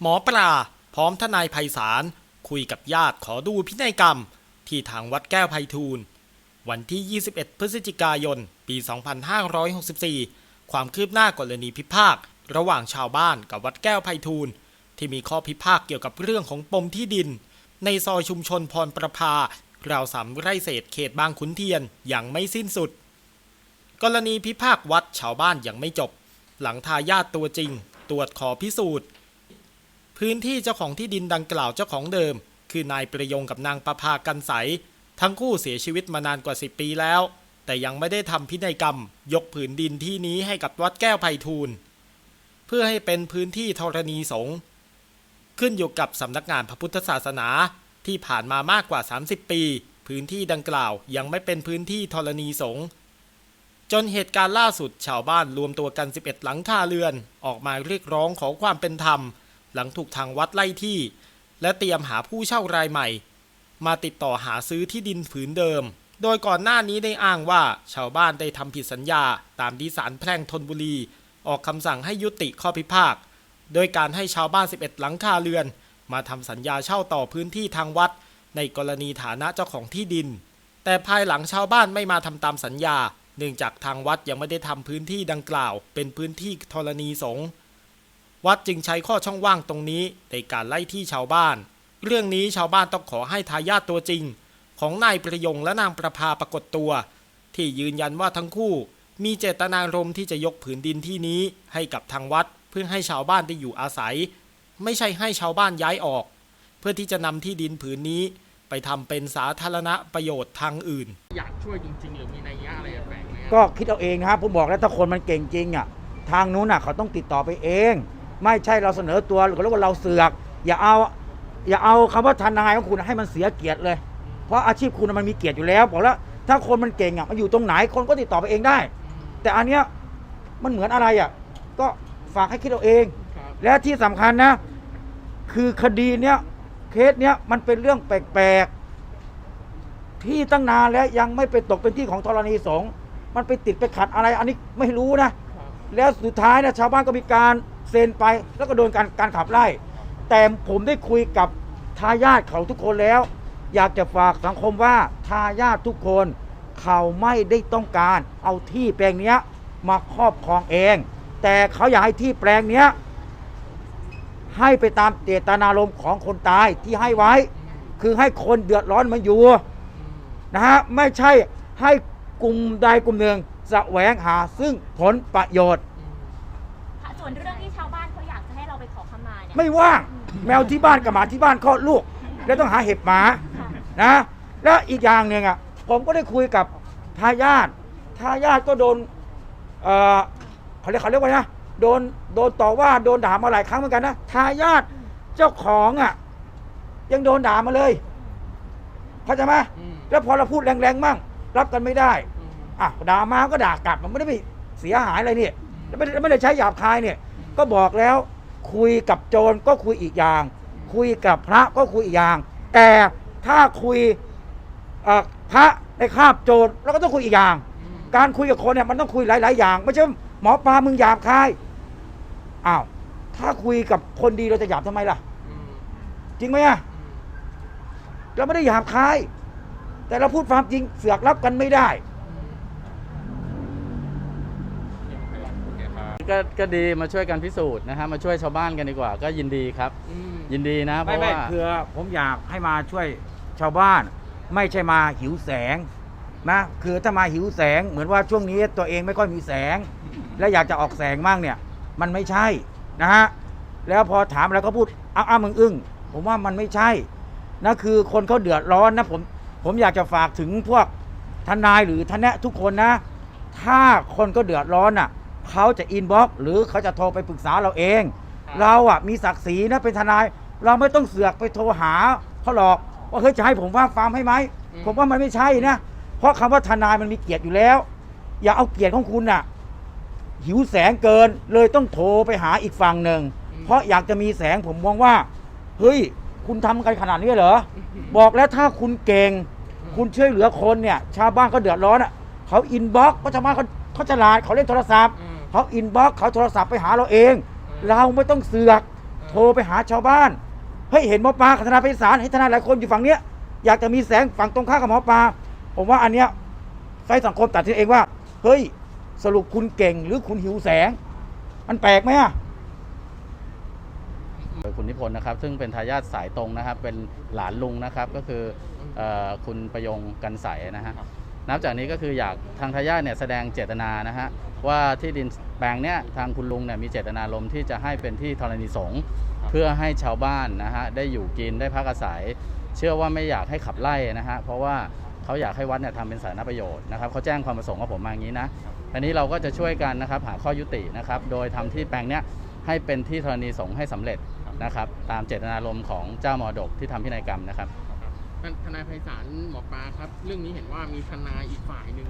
หมอปลาพร้อมทนายไพศาลคุยกับญาติขอดูพินัยกรรม ที่ทางวัดแก้วไพฑูรย์วันที่ 21 พฤศจิกายน ปี 2564 ความคืบหน้ากรณีพิพาทระหว่างชาวบ้านกับวัดแก้วไพฑูรย์ที่มีข้อพิพาทเกี่ยวกับเรื่องของปมที่ดิน ในซอยชุมชนพรประภาราวสามไร่เศษเขตบางขุนเทียนอย่างไม่สิ้นสุด กรณีพิพาทวัดชาวบ้านยังไม่จบ หลังทายาทตัวจริง ตรวจขอพิสูจน์ พื้นที่เจ้าของที่ดินดังกล่าวเจ้าของเดิม คือนายประยงกับนางประภากันใส ทั้งคู่เสียชีวิตมานานกว่า 10 ปีแล้ว แต่ยังไม่ได้ทำพินัยกรรม ยกผืนดินที่นี้ให้กับวัดแก้วไพฑูรย์เพื่อให้เป็นพื้นที่ธรณีสงฆ์ขึ้นอยู่กับสำนักงานพระพุทธศาสนาที่ผ่านมามากกว่า 30 ปี พื้นที่ดังกล่าวยังไม่เป็นพื้นที่ธรณีสงฆ์จนเหตุการณ์ล่าสุดชาวบ้านรวมตัวกัน 11 หลังคาเรือน ออกมาเรียกร้องขอความเป็นธรรม หลังถูกทางวัดไล่ที่ และเตรียมหาผู้เช่ารายใหม่ มาติดต่อหาซื้อที่ดินผืนเดิม โดยก่อนหน้านี้ได้อ้างว่าชาวบ้านได้ทำผิดสัญญา ตามที่ศาลแพร่งธนบุรี ออกคำสั่งให้ยุติข้อพิพาทโดยการให้ชาวบ้าน 11 หลังคาเรือน มาทำสัญญาเช่าต่อพื้นที่ทางวัด ในกรณีฐานะเจ้าของที่ดิน แต่ภายหลังชาวบ้านไม่มาทำตามสัญญา เนื่องจากทางวัดยังไม่ได้ทำพื้นที่ดังกล่าว เป็นพื้นที่ธรณีสงฆ์ วัดจึงใช้ข้อช่องว่างตรงนี้ในการไล่ที่ชาวบ้าน เรื่องนี้ชาวบ้านต้องขอให้ทายาทตัวจริง ของนายประยงและนางประภาปรากฏตัว ที่ยืนยันว่าทั้งคู่ มีเจตนารมณ์ที่จะยกผืนดินที่นี้ให้กับทางวัดเพื่อให้ชาวบ้านได้อยู่อาศัย ไม่ใช่ให้ชาวบ้านย้ายออก เพื่อที่จะนำที่ดินผืนนี้ไปทำเป็นสาธารณประโยชน์ทางอื่น อยากช่วยจริงๆหรือมีนัยยะอะไรแฝงไหมครับก็คิดเอาเองนะครับผมบอกแล้วถ้าคนมันเก่งจริงอะทางนู้นอะเขาต้องติดต่อไปเอง ไม่ใช่เราเสนอตัวหรือว่าเราเสือก อย่าเอา อย่าเอาคำว่าทนายของคุณให้มันเสียเกียรติเลย เพราะอาชีพคุณมันมีเกียรติอยู่แล้วบอกแล้วถ้าคนมันเก่งอะมันอยู่ตรงไหนคนก็ติดต่อไปเองได้ แต่อันเนี้ยมันเหมือนอะไรอะก็ฝากให้คิดเอาเองครับและที่สำคัญนะ คือคดีเนี้ยเคสเนี้ยมันเป็นเรื่องแปลกๆที่ตั้งนานแล้วยังไม่ไปตกเป็นที่ของธรณีสงฆ์มันไปติดไปขัดอะไร อันนี้ไม่รู้นะครับแล้วสุดท้ายนะชาวบ้านก็มีการ เซ็นไปแล้วก็โดนการการขับไล่ แต่ผมได้คุยกับทายาทเขาทุกคนแล้ว อยากจะฝากสังคมว่าทายาททุกคน เขาไม่ได้ต้องการเอาที่แปลงเนี้ยมาครอบครองเอง แต่เขาอยากให้ที่แปลงเนี้ยให้ไปตามเจตนารมณ์ของคนตายที่ให้ไว้ คือให้คนเดือดร้อนมาอยู่นะฮะไม่ใช่ให้กลุ่มใดกลุ่มหนึ่งแสวงหาซึ่งผลประโยชน์ วนเรื่องที่ชาวบ้านเขาอยากจะให้เราไปขอขมาเนี่ยไม่ว่างแมวที่บ้านกับหมาที่บ้านคลอดลูก แล้วต้องหาเห็บหมาค่ะนะแล้วอีกอย่างหนึ่งอะผมก็ได้คุยกับทายาททายาทก็โดนเออเขาเรียกเขาเรียกว่าไงนะโดนโดนต่อว่าโดนด่ามาหลายครั้งเหมือนกันนะทายาทเจ้าของอะ ยังโดนด่ามาเลยเข้าใจไหมอืมแล้วพอเราพูดแรงๆมั่งรับกันไม่ได้อืมอะด่ามาก็ด่ากลับมันไม่ได้ไปเสียหายอะไรเนี่ยแล้ว ไม่ได้ไม่ได้ใช้หยาบคายเนี่ย ก็บอกแล้วคุยกับโจรก็คุยอีกอย่าง คุยกับพระก็คุยอีกอย่าง แต่ถ้าคุยพระในคาบโจรเราก็ต้องคุยอีกอย่าง การคุยกับคนเนี่ยมันต้องคุยหลาย ๆ อย่างไม่ใช่หมอปลามึงหยาบคายอ้าวถ้าคุยกับคนดีเราจะหยาบทำไมล่ะ จริงไหมอะเราไม่ได้หยาบคาย แต่เราพูดความจริงเสือกรับกันไม่ได้ ก็ก็ดีมาช่วยกันพิสูจน์นะฮะมาช่วยชาวบ้านกันดีกว่า ก็ยินดีครับ อืมยินดีนะเพไม่ราะไม่ว่าคือผมอยากให้มาช่วยชาวบ้าน ไม่ใช่มาหิวแสงนะคือถ้ามาหิวแสงเหมือนว่าช่วงนี้ตัวเองไม่ค่อยมีแสง และอยากจะออกแสงมั่งเนี่ย มันไม่ใช่นะฮะแล้วพอถามแล้วก็พูดอ้าอ้ามึงอึ้งผมว่ามันไม่ใช่นะคือคนเขาเดือดร้อนนะผมผมอยากจะฝากถึงพวกทนายหรือทนแนะทุกคนนะ ถ้าคนก็เดือดร้อนอะ เขาจะอินบ็อกหรือเขาจะโทรไปปรึกษาเราเอง เราอะมีศักดิ์ศรีนะเป็นทนาย เราไม่ต้องเสือกไปโทรหาเขาหรอกว่าเฮ้ยจะให้ผมว่าฟาร์มให้ไหมอืมผมว่ามันไม่ใช่นะเพราะคำว่าทนายมันมีเกียรติอยู่แล้ว อย่าเอาเกียรติของคุณน่ะ หิวแสงเกินเลยต้องโทรไปหาอีกฝั่งหนึ่งเพราะอยากจะมีแสงผมมองว่า เฮ้ย คุณทำกันขนาดนี้เหรอ บอกแล้วถ้าคุณเก่ง คุณช่วยเหลือคนเนี่ย ชาวบ้านก็เดือดร้อนอะเขาอินบ็อกซ์ก็ชาวบ้านเขาเขาฉลาดเขาเล่นโทรศัพท์อืม เขาอินบ็อกซ์เขาโทรศัพท์ไปหาเราเองอืมเราไม่ต้องเสือกเอโทรไปหาชาวบ้านเฮ้ยเห็นหมอปลากับทนายไพศาลเห็นทนายหลายคนอยู่ฝั่งเนี้ยอยากจะมีแสงฝั่งตรงข้ามกับหมอปลาผมว่าอันเนี้ยให้สังคมตัดสินเองว่า เฮ้ย สรุปคุณเก่งหรือคุณหิวแสง มันแปลกไหมอะโดยคุณนิพนธ์นะครับ ซึ่งเป็นทายาทสายตรงนะครับ เป็นหลานลุงนะครับ ก็คือเออคุณประยงกันใสนะฮะ นับจากนี้ก็คืออยากทางทายาทเนี่ยแสดงเจตนานะฮะว่าที่ดินแปลงเนี้ยทางคุณลุงเนี่ยมีเจตนารมณ์ที่จะให้เป็นที่ธรณีสงฆ์เพื่อให้ชาวบ้านนะฮะได้อยู่กินได้พักอาศัย เชื่อว่าไม่อยากให้ขับไล่นะฮะเพราะว่าเขาอยากให้วัดเนี่ยทำเป็นสาธารณประโยชน์นะครับเขาแจ้งความประสงค์กับผมมาอย่างนี้นะอันนี้เราก็จะช่วยกันนะครับหาข้อยุตินะครับโดยทำที่แปลงเนี้ยให้เป็นที่ธรณีสงฆ์ให้สำเร็จนะครับตามเจตนารมณ์ของเจ้ามรดกที่ทำพินัยกรรมนะครับ ทนายไพศาลหมอปลาครับ เรื่องนี้เห็นว่ามีทนายอีกฝ่ายหนึ่ง